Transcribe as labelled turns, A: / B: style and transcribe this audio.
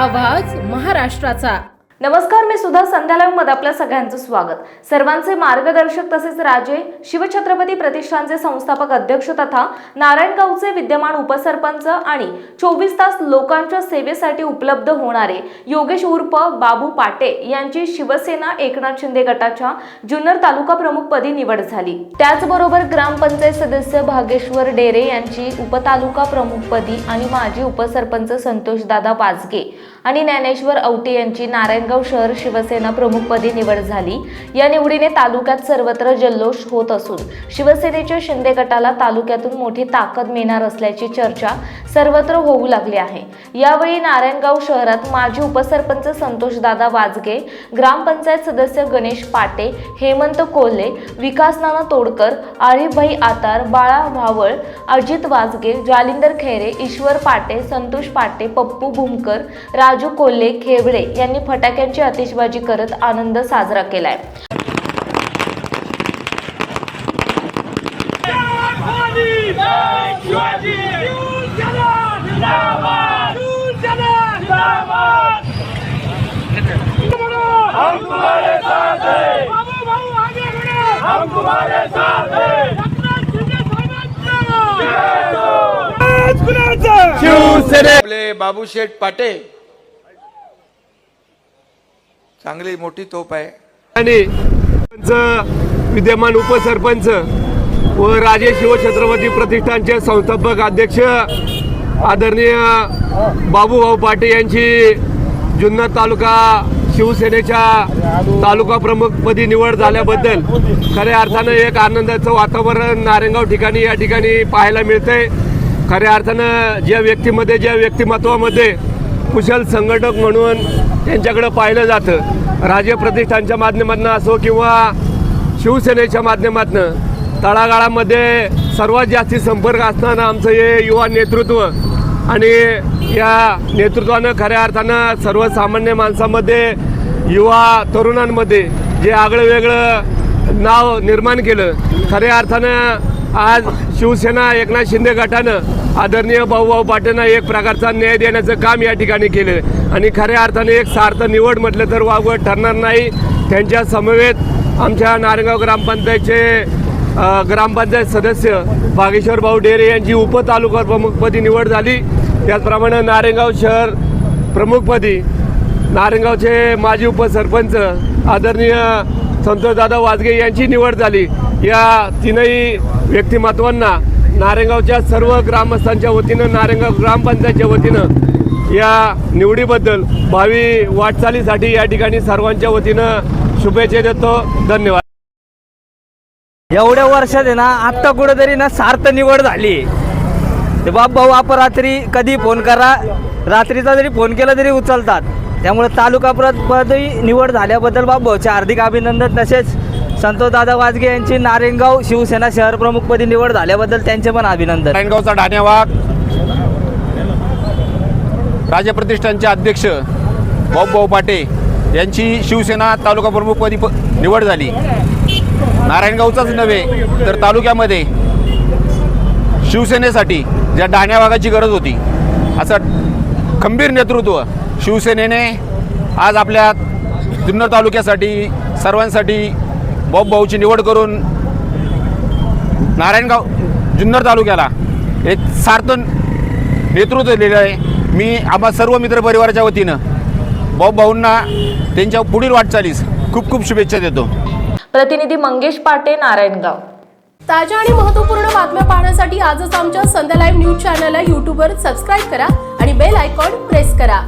A: आवाज महाराष्ट्राचा.
B: नमस्कार मी सुद्धा संध्यालाईव्हमध्ये आपल्या सगळ्यांचं स्वागत. सर्वांचे मार्गदर्शक तसेच राजे शिवछत्रपती प्रतिष्ठानचे संस्थापक अध्यक्ष तथा नारायणगावचे विद्यमान उपसरपंच आणि चोवीस तास लोकांच्या सेवेसाठी उपलब्ध होणारे योगेश उर्फ बाबू पाटे यांची शिवसेना एकनाथ शिंदे गटाच्या जुन्नर तालुका प्रमुखपदी निवड झाली. त्याचबरोबर ग्रामपंचायत सदस्य भागेश्वर डेरे यांची उपतालुका प्रमुखपदी आणि माजी उपसरपंच संतोषदादा वाजगे. आणि ज्ञानेश्वर औटे यांची नारायणगाव शहर शिवसेना प्रमुखपदी निवड झाली. या निवडीने तालुक्यात सर्वत्र जल्लोष होत असून शिवसेनेच्या शिंदे गटाला तालुक्यातून मोठी ताकद मिळणार असल्याची चर्चा सर्वत्र होऊ लागली आहे. यावेळी नारायणगाव शहरात माजी उपसरपंच संतोषदादा वाजगे ग्रामपंचायत सदस्य गणेश पाटे हेमंत कोल्हे विकासनाना तोडकर आरिफभाई आतार बाळा भावळ अजित वाजगे जालिंदर खैरे ईश्वर पाटे संतोष पाटे पप्पू भूमकर राजू कोल्हे खेबडे यांनी फटाक्यांची आतिषबाजी करत आनंद साजरा केलाय.
C: हम तुम्हारे साथ हैं
D: बाबू भाऊ आगे बढ़ो
C: हम तुम्हारे साथ हैं
D: एकनाथ शिंदे साहेबांचा
C: आज कुणाचा शिवसेने
E: आपले बाबूशेठ पाटे चांगली मोठी तोप आहे.
C: आणि विद्यमान उपसरपंच व राजे शिवछत्रपती प्रतिष्ठानचे संस्थापक अध्यक्ष आदरणीय बाबूभाऊ पाटे यांची जुन्नर तालुका शिवसेनेच्या तालुका प्रमुखपदी निवड झाल्याबद्दल खऱ्या अर्थानं एक आनंदाचं वातावरण नारायणगाव ठिकाणी या ठिकाणी पाहायला मिळतंय. खऱ्या अर्थानं ज्या व्यक्तीमध्ये ज्या व्यक्तिमत्वामध्ये कुशल संघटक म्हणून त्यांच्याकडं पाहिलं जातं. राजे प्रतिष्ठानच्या माध्यमातून असो किंवा शिवसेनेच्या माध्यमातून तळागाळामध्ये सर्वात जास्ती संपर्क असताना आमचं हे युवा नेतृत्व आणि या नेतृत्वानं खऱ्या अर्थानं सर्वसामान्य माणसामध्ये युवा तरुणांमध्ये जे आगळं वेगळं नाव निर्माण केलं खऱ्या अर्थानं आज शिवसेना एकनाथ शिंदे गटानं आदरणीय भाऊभाऊ पाटेंना एक प्रकारचा न्याय देण्याचं काम या ठिकाणी केलं आणि खऱ्या अर्थाने एक सार्थ निवड म्हटलं तर वावगं ठरणार नाही. त्यांच्या समवेत आमच्या नारायणगाव ग्रामपंचायतचे ग्रामपंचायत सदस्य बागेश्वर भाऊ डेरे यांची उपतालुका प्रमुखपदी निवड झाली. त्याचप्रमाणे नारेगाव शहर प्रमुखपदी नारेगावचे माजी उपसरपंच आदरणीय संतोषदादा वाजगे यांची निवड झाली. या तीनही व्यक्तिमत्वांना नारेगावच्या सर्व ग्रामस्थांच्या वतीनं नारेगाव ग्रामपंचायतच्या वतीनं या निवडीबद्दल भावी वाटचालीसाठी या ठिकाणी सर्वांच्या वतीनं शुभेच्छा देतो. धन्यवाद.
F: एवढ्या वर्षात आहे ना आत्ता कुठेतरी ना सार्थ निवड झाली. ते बाप भाऊ आप रात्री कधी फोन करा रात्रीचा जरी फोन केला तरी उचलतात. त्यामुळे तालुका पदही निवड झाल्याबद्दल बाप हार्दिक अभिनंदन. तसेच संतोषदादा वाजगे यांची नारायणगाव शिवसेना शहर प्रमुखपदी निवड झाल्याबद्दल त्यांचे पण अभिनंदन.
G: नारायणगावचा ढाण्यावाग राजप्रतिष्ठानचे अध्यक्ष भाऊ पाटे यांची शिवसेना तालुका प्रमुखपदी प निवड झाली. नारायणगावचाच नव्हे तर तालुक्यामध्ये शिवसेनेसाठी ज्या डाण्यावागाची गरज होती असं खंबीर नेतृत्व शिवसेनेने आज आपल्या जुन्नर तालुक्यासाठी सर्वांसाठी बॉब भाऊची निवड करून नारायणगाव जुन्नर तालुक्याला एक सार्थ नेतृत्व दिलेलं आहे. मी आम्हा सर्व मित्रपरिवाराच्या वतीनं बॉब भाऊंना त्यांच्या पुढील वाटचालीस खूप खूप शुभेच्छा देतो.
B: प्रतिनिधी मंगेश पाटे नारायणगाव.
A: ताज्या आणि महत्त्वपूर्ण बातम्या पाहण्यासाठी आजच आमच्या संध्या लाईव्ह न्यूज चॅनलला यूट्यूबवर सबस्क्राईब करा आणि बेल आयकॉन प्रेस करा.